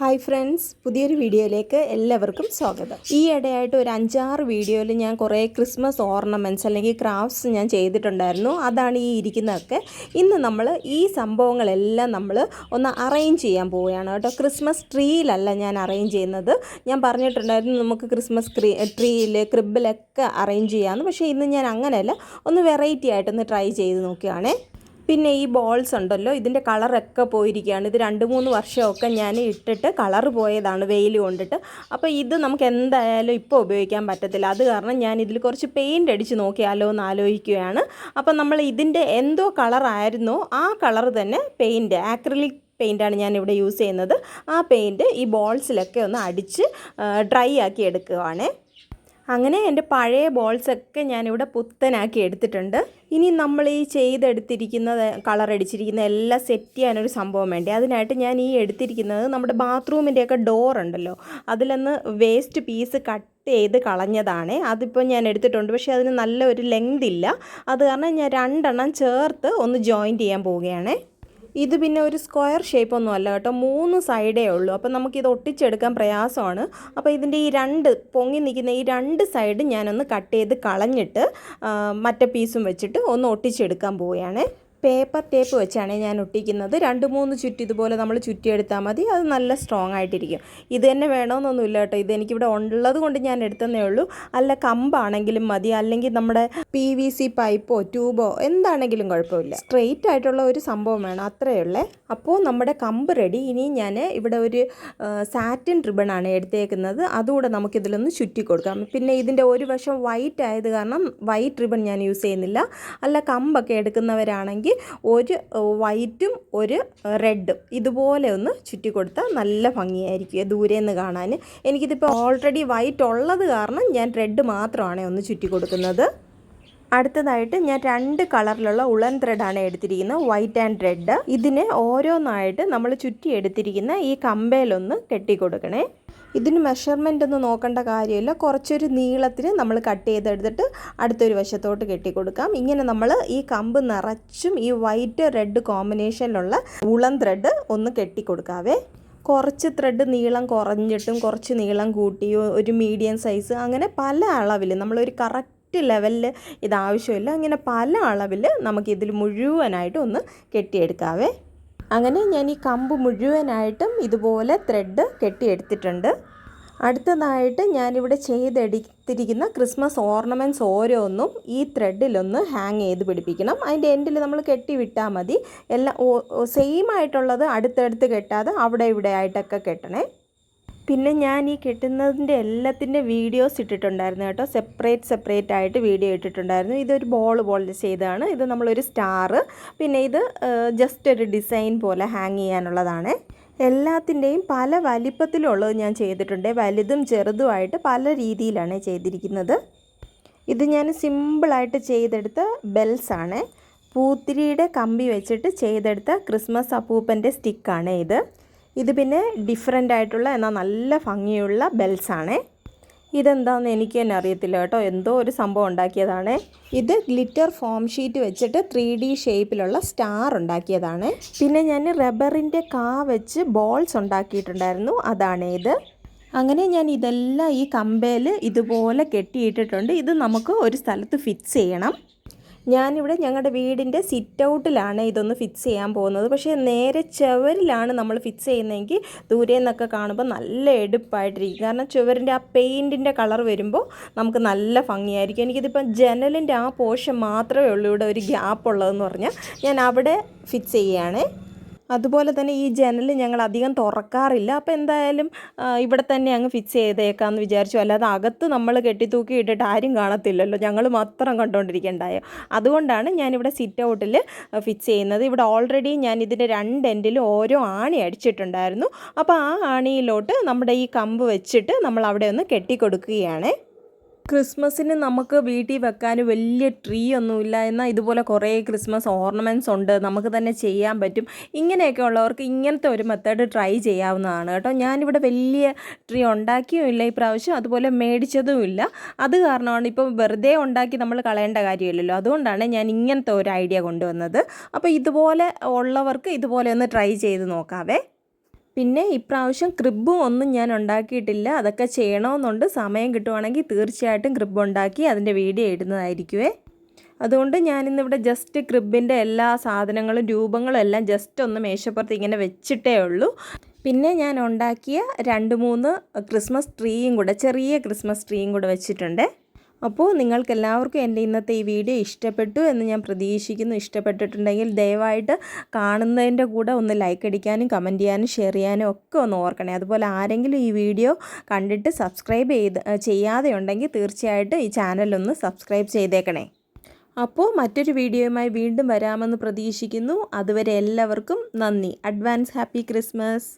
Hi friends പുതിയൊരു വീഡിയോയിലേക്ക് എല്ലാവർക്കും സ്വാഗതം. ഈ ഇടയായിട്ട് ഒരു അഞ്ചാറ് വീഡിയോയിൽ ഞാൻ കുറേ ക്രിസ്മസ് ഓർണമെന്റ്സ് അല്ലെങ്കിൽ ക്രാഫ്റ്റ്സ് ഞാൻ ചെയ്തിട്ടുണ്ടായിരുന്നു. അതാണ് ഈ ഇരിക്കുന്നതൊക്കെ. ഇന്ന് നമ്മൾ ഈ സംഭവങ്ങളെല്ലാം നമ്മൾ ഒന്ന് അറേഞ്ച് ചെയ്യാൻ പോവുകയാണ് കേട്ടോ. ക്രിസ്മസ് ട്രീയിലല്ല ഞാൻ അറേഞ്ച് ചെയ്യുന്നത്. ഞാൻ പറഞ്ഞിട്ടുണ്ടായിരുന്നു നമുക്ക് ക്രിസ്മസ് ക്രീ ട്രീയിൽ ക്രിബിലൊക്കെ അറേഞ്ച് ചെയ്യാമെന്ന് പക്ഷേ ഇന്ന് ഞാൻ അങ്ങനെയല്ല ഒന്ന് വെറൈറ്റി ആയിട്ടൊന്ന് ട്രൈ ചെയ്ത് നോക്കുകയാണേ. പിന്നെ ഈ ബോൾസ് ഉണ്ടല്ലോ ഇതിന്റെ കളറൊക്കെ പോയിരിക്കുകയാണ്. ഇത് രണ്ട് മൂന്ന് വർഷമൊക്കെ ഞാൻ ഇട്ടിട്ട് കളർ പോയതാണ് വെയിൽ കൊണ്ടിട്ട്. അപ്പോൾ ഇത് നമുക്ക് എന്തായാലും ഇപ്പോൾ ഉപയോഗിക്കാൻ പറ്റത്തില്ല. അത് കാരണം ഞാൻ ഇതിൽ കുറച്ച് പെയിന്റ് അടിച്ച് നോക്കിയാലോ എന്ന് ആലോചിക്കുകയാണ്. അപ്പോൾ നമ്മൾ ഇതിന്റെ എന്തോ കളറായിരുന്നോ ആ കളർ തന്നെ പെയിന്റ് ആക്രിലിക് പെയിന്റാണ് ഞാൻ ഇവിടെ യൂസ് ചെയ്യുന്നത്. ആ പെയിന്റ് ഈ ബോൾസിലൊക്കെ ഒന്ന് അടിച്ച് ഡ്രൈ ആക്കി എടുക്കുകയാണേ അങ്ങനെ എന്റെ പഴയ ബോൾസൊക്കെ ഞാനിവിടെ പുത്തനാക്കി എടുത്തിട്ടുണ്ട്. ഇനി നമ്മൾ ഈ ചെയ്തെടുത്തിരിക്കുന്ന കളർ അടിച്ചിരിക്കുന്ന എല്ലാം സെറ്റ് ചെയ്യാനൊരു സംഭവം വേണ്ടി? അതിനായിട്ട് ഞാൻ ഈ എടുത്തിരിക്കുന്നത് നമ്മുടെ ബാത്റൂമിന്റെയൊക്കെ ഡോർ ഉണ്ടല്ലോ അതിലൊന്ന് വേസ്റ്റ് പീസ് കട്ട് ചെയ്ത് കളഞ്ഞതാണ്. അതിപ്പോൾ ഞാൻ എടുത്തിട്ടുണ്ട്. പക്ഷേ അതിന് നല്ല ഒരു ലെങ്ത് ഇല്ല അത് കാരണം ഞാൻ രണ്ടെണ്ണം ചേർത്ത് ഒന്ന് ജോയിന്റ് ചെയ്യാൻ പോവുകയാണേ. ഇത് പിന്നെ ഒരു സ്ക്വയർ ഷേപ്പ് ഒന്നും അല്ല കേട്ടോ. മൂന്ന് സൈഡേ ഉള്ളൂ. അപ്പോൾ നമുക്കിത് ഒട്ടിച്ചെടുക്കാൻ പ്രയാസമാണ്. അപ്പോൾ ഇതിന്റെ ഈ രണ്ട് പൊങ്ങി നിൽക്കുന്ന ഈ രണ്ട് സൈഡ് ഞാനൊന്ന് കട്ട് ചെയ്ത് കളഞ്ഞിട്ട് മറ്റേ പീസും വെച്ചിട്ട് ഒന്ന് ഒട്ടിച്ചെടുക്കാൻ പോവുകയാണ്. പേപ്പർ ടേപ്പ് വെച്ചാണ് ഞാൻ ഒട്ടിക്കുന്നത്. രണ്ട് മൂന്ന് ചുറ്റി ഇതുപോലെ നമ്മൾ ചുറ്റിയെടുത്താൽ മതി. അത് നല്ല സ്ട്രോങ് ആയിട്ടിരിക്കും. ഇത് തന്നെ വേണമെന്നൊന്നുമില്ല കേട്ടോ. ഇത് എനിക്കിവിടെ ഉള്ളത് കൊണ്ട് ഞാൻ എടുത്തതേ ഉള്ളൂ. അല്ല കമ്പാണെങ്കിലും മതി. അല്ലെങ്കിൽ നമ്മുടെ പി വി സി പൈപ്പോ ട്യൂബോ എന്താണെങ്കിലും കുഴപ്പമില്ല. സ്ട്രെയിറ്റ് ആയിട്ടുള്ള ഒരു സംഭവം വേണം. അത്രയേ ഉള്ളേ. അപ്പോൾ നമ്മുടെ കമ്പ് റെഡി ഇനി ഞാൻ ഇവിടെ ഒരു സാറ്റിൻ റിബണാണ് എടുത്തേക്കുന്നത്. അതുകൂടെ നമുക്കിതിലൊന്ന് ചുറ്റി കൊടുക്കാം. പിന്നെ ഇതിന്റെ ഒരു വശം വൈറ്റ് ആയത് കാരണം വൈറ്റ് റിബൺ ഞാൻ യൂസ് ചെയ്യുന്നില്ല. അല്ല കമ്പൊക്കെ എടുക്കുന്നവരാണെങ്കിൽ ഒരു വൈറ്റും ഒരു റെഡും ഇതുപോലെ ഒന്ന് ചുറ്റി കൊടുത്താൽ നല്ല ഭംഗിയായിരിക്കും. ദൂരെ നിന്ന് കാണാൻ. എനിക്കിതിപ്പോൾ ഓൾറെഡി വൈറ്റ് ഉള്ളത് കാരണം ഞാൻ റെഡ് മാത്രമാണ് ഒന്ന് ചുറ്റി കൊടുക്കുന്നത്. അടുത്തതായിട്ട് ഞാൻ രണ്ട് കളറിലുള്ള ഉളൻ ത്രെഡാണ് എടുത്തിരിക്കുന്നത്. വൈറ്റ് ആൻഡ് റെഡ് ഇതിനെ ഓരോന്നായിട്ട് നമ്മൾ ചുറ്റി എടുത്തിരിക്കുന്ന ഈ കമ്പയിലൊന്ന് കെട്ടിക്കൊടുക്കണേ. ഇതിന് മെഷർമെന്റ് ഒന്നും നോക്കേണ്ട കാര്യമില്ല. കുറച്ചൊരു നീളത്തിന് നമ്മൾ കട്ട് ചെയ്തെടുത്തിട്ട് അടുത്തൊരു വശത്തോട്ട് കെട്ടിക്കൊടുക്കാം. ഇങ്ങനെ നമ്മൾ ഈ കമ്പ് നിറച്ചും ഈ വൈറ്റ് റെഡ് കോമ്പിനേഷനിലുള്ള ഉളൻ ത്രെഡ് ഒന്ന് കെട്ടിക്കൊടുക്കാവേ. കുറച്ച് ത്രെഡ് നീളം കുറഞ്ഞിട്ടും കുറച്ച് നീളം കൂട്ടിയും ഒരു മീഡിയം സൈസ് അങ്ങനെ പല അളവിൽ നമ്മളൊരു കറക്റ്റ് കറക്റ്റ് ലെവലിൽ ഇത് ആവശ്യമില്ല. അങ്ങനെ പല അളവിൽ നമുക്കിതിൽ മുഴുവനായിട്ട് ഒന്ന് കെട്ടിയെടുക്കാവേ. അങ്ങനെ ഞാൻ ഈ കമ്പ് മുഴുവനായിട്ടും ഇതുപോലെ ത്രെഡ് കെട്ടിയെടുത്തിട്ടുണ്ട്. അടുത്തതായിട്ട് ഞാനിവിടെ ചെയ്തെടുത്തിരിക്കുന്ന ക്രിസ്മസ് ഓർണമെന്റ്സ് ഓരോന്നും ഈ ത്രെഡിലൊന്ന് ഹാങ് ചെയ്ത് പിടിപ്പിക്കണം. അതിന്റെ എൻഡിൽ നമ്മൾ കെട്ടി വിട്ടാൽ മതി. എല്ലാം സെയിം ആയിട്ടുള്ളത് അടുത്തടുത്ത് കെട്ടാതെ അവിടെ ഇവിടെ ആയിട്ടൊക്കെ കെട്ടണേ. പിന്നെ ഞാൻ ഈ കെട്ടുന്നതിന്റെ എല്ലാത്തിന്റെ വീഡിയോസ് ഇട്ടിട്ടുണ്ടായിരുന്നു കേട്ടോ. സെപ്പറേറ്റ് സെപ്പറേറ്റ് ആയിട്ട് വീഡിയോ ഇട്ടിട്ടുണ്ടായിരുന്നു. ഇതൊരു ബോൾ ബോൾ ചെയ്തതാണ്. ഇത് നമ്മളൊരു സ്റ്റാർ പിന്നെ ഇത് ജസ്റ്റ് ഒരു ഡിസൈൻ പോലെ ഹാങ് ചെയ്യാനുള്ളതാണ്. എല്ലാത്തിന്റെയും പല വലിപ്പത്തിലുള്ളത് ഞാൻ ചെയ്തിട്ടുണ്ട്. വലുതും ചെറുതുമായിട്ട് പല രീതിയിലാണ് ചെയ്തിരിക്കുന്നത്. ഇത് ഞാൻ സിമ്പിളായിട്ട് ചെയ്തെടുത്ത ബെൽസാണ് പൂത്തിരിയുടെ കമ്പി വെച്ചിട്ട് ചെയ്തെടുത്ത ക്രിസ്മസ് അപ്പൂപ്പന്റെ സ്റ്റിക്കാണ് ഇത്. ഇത് പിന്നെ ഡിഫറെന്റ് ആയിട്ടുള്ള എന്നാൽ നല്ല ഭംഗിയുള്ള ബെൽസാണേ ഇതെന്താണെന്ന് എനിക്ക് തന്നെ അറിയത്തില്ല കേട്ടോ. എന്തോ ഒരു സംഭവം ഉണ്ടാക്കിയതാണ്. ഇത് ഗ്ലിറ്റർ ഫോം ഷീറ്റ് വെച്ചിട്ട് ത്രീ ഡി ഷേപ്പിലുള്ള സ്റ്റാർ ഉണ്ടാക്കിയതാണ്. പിന്നെ ഞാൻ റബ്ബറിന്റെ കാ വെച്ച് ബോൾസ് ഉണ്ടാക്കിയിട്ടുണ്ടായിരുന്നു. അതാണ് ഇത്. അങ്ങനെ ഞാൻ ഇതെല്ലാം ഈ കമ്പയിൽ ഇതുപോലെ കെട്ടിയിട്ടിട്ടുണ്ട്. ഇത് നമുക്ക് ഒരു സ്ഥലത്ത് ഫിക്സ് ചെയ്യണം. ഞാനിവിടെ ഞങ്ങളുടെ വീടിന്റെ സിറ്റ് ഔട്ടിലാണ് ഇതൊന്ന് ഫിക്സ് ചെയ്യാൻ പോകുന്നത്. പക്ഷേ നേരെ ചുവരിലാണ് നമ്മൾ ഫിക്സ് ചെയ്യുന്നതെങ്കിൽ ദൂരെ നിന്നൊക്കെ കാണുമ്പോൾ നല്ല എടുപ്പായിട്ടിരിക്കും. കാരണം ചുവരിന്റെ ആ പെയിന്റിന്റെ കളർ വരുമ്പോൾ നമുക്ക് നല്ല ഭംഗിയായിരിക്കും. എനിക്കിതിപ്പം ജനലിന്റെ ആ പോർഷൻ മാത്രമേ ഉള്ളൂ. ഇവിടെ ഒരു ഗ്യാപ്പ് ഉള്ളതെന്ന് പറഞ്ഞാൽ ഞാൻ അവിടെ ഫിക്സ് ചെയ്യുകയാണേ. അതുപോലെ തന്നെ ഈ ജനൽ ഞങ്ങൾ അധികം തുറക്കാറില്ല. അപ്പോൾ എന്തായാലും ഇവിടെ തന്നെ അങ്ങ് ഫിക്സ് ചെയ്തേക്കാമെന്ന് വിചാരിച്ചു. അല്ലാതെ അകത്ത് നമ്മൾ കെട്ടിത്തൂക്കി ഇട്ടിട്ട് ആരും കാണത്തില്ലല്ലോ. ഞങ്ങൾ മാത്രം കണ്ടുകൊണ്ടിരിക്കേണ്ടായോ അതുകൊണ്ടാണ് ഞാനിവിടെ സിറ്റ് ഔട്ടിൽ ഫിക്സ് ചെയ്യുന്നത്. ഇവിടെ ഓൾറെഡി ഞാൻ ഇതിന്റെ രണ്ട് എൻഡിലും ഓരോ ആണി അടിച്ചിട്ടുണ്ടായിരുന്നു. അപ്പോൾ ആ ആണിയിലോട്ട് നമ്മുടെ ഈ കമ്പ് വെച്ചിട്ട് നമ്മൾ അവിടെ ഒന്ന് കെട്ടിക്കൊടുക്കുകയാണ്. ക്രിസ്മസിന് നമുക്ക് വീട്ടിൽ വെക്കാൻ വലിയ ട്രീ ഒന്നുമില്ല എന്നാൽ ഇതുപോലെ കുറേ ക്രിസ്മസ് ഓർണമെന്റ്സ് ഉണ്ട്. നമുക്ക് തന്നെ ചെയ്യാൻ പറ്റും. ഇങ്ങനെയൊക്കെ ഉള്ളവർക്ക് ഇങ്ങനത്തെ ഒരു മെത്തേഡ് ട്രൈ ചെയ്യാവുന്നതാണ് കേട്ടോ. ഞാനിവിടെ വലിയ ട്രീ ഉണ്ടാക്കിയും ഇല്ല ഈ പ്രാവശ്യം. അതുപോലെ മേടിച്ചതുമില്ല. അത് കാരണമാണ് ഇപ്പോൾ വെറുതെ ഉണ്ടാക്കി നമ്മൾ കളയേണ്ട കാര്യമില്ലല്ലോ. അതുകൊണ്ടാണ് ഞാൻ ഇങ്ങനത്തെ ഒരു ഐഡിയ കൊണ്ടുവന്നത്. അപ്പോൾ ഇതുപോലെ ഉള്ളവർക്ക് ഇതുപോലെ ഒന്ന് ട്രൈ ചെയ്ത് നോക്കാവേ. പിന്നെ ഇപ്രാവശ്യം ക്രിബും ഒന്നും ഞാൻ ഉണ്ടാക്കിയിട്ടില്ല. അതൊക്കെ ചെയ്യണമെന്നുണ്ട്. സമയം കിട്ടുവാണെങ്കിൽ തീർച്ചയായിട്ടും ക്രിബ് ഉണ്ടാക്കി അതിന്റെ വീഡിയോ ഇടുന്നതായിരിക്കുമേ അതുകൊണ്ട് ഞാനിന്നിവിടെ ജസ്റ്റ് ക്രിബിന്റെ എല്ലാ സാധനങ്ങളും രൂപങ്ങളും എല്ലാം ജസ്റ്റ് ഒന്ന് മേശപ്പുറത്ത് ഇങ്ങനെ വെച്ചിട്ടേ ഉള്ളൂ. പിന്നെ ഞാൻ ഉണ്ടാക്കിയ രണ്ട് മൂന്ന് ക്രിസ്മസ് ട്രീയും കൂടെ ചെറിയ ക്രിസ്മസ് ട്രീയും കൂടെ വെച്ചിട്ടുണ്ട്. അപ്പോൾ നിങ്ങൾക്ക് എല്ലാവർക്കും എന്റെ ഇന്നത്തെ ഈ വീഡിയോ ഇഷ്ടപ്പെട്ടു എന്ന് ഞാൻ പ്രതീക്ഷിക്കുന്നു. ഇഷ്ടപ്പെട്ടിട്ടുണ്ടെങ്കിൽ ദയവായിട്ട് കാണുന്നതിന്റെ കൂടെ ഒന്ന് ലൈക്ക് അടിക്കാനും കമന്റ് ചെയ്യാനും ഷെയർ ചെയ്യാനും ഒക്കെ ഒന്ന് ഓർക്കണേ. അതുപോലെ ആരെങ്കിലും ഈ വീഡിയോ കണ്ടിട്ട് സബ്സ്ക്രൈബ് ചെയ്ത് ചെയ്യാതെ ഉണ്ടെങ്കിൽ തീർച്ചയായിട്ടും ഈ ചാനലൊന്ന് സബ്സ്ക്രൈബ് ചെയ്തേക്കണേ. അപ്പോൾ മറ്റൊരു വീഡിയോയുമായി വീണ്ടും വരാമെന്ന് പ്രതീക്ഷിക്കുന്നു. അതുവരെ എല്ലാവർക്കും നന്ദി. Advance happy Christmas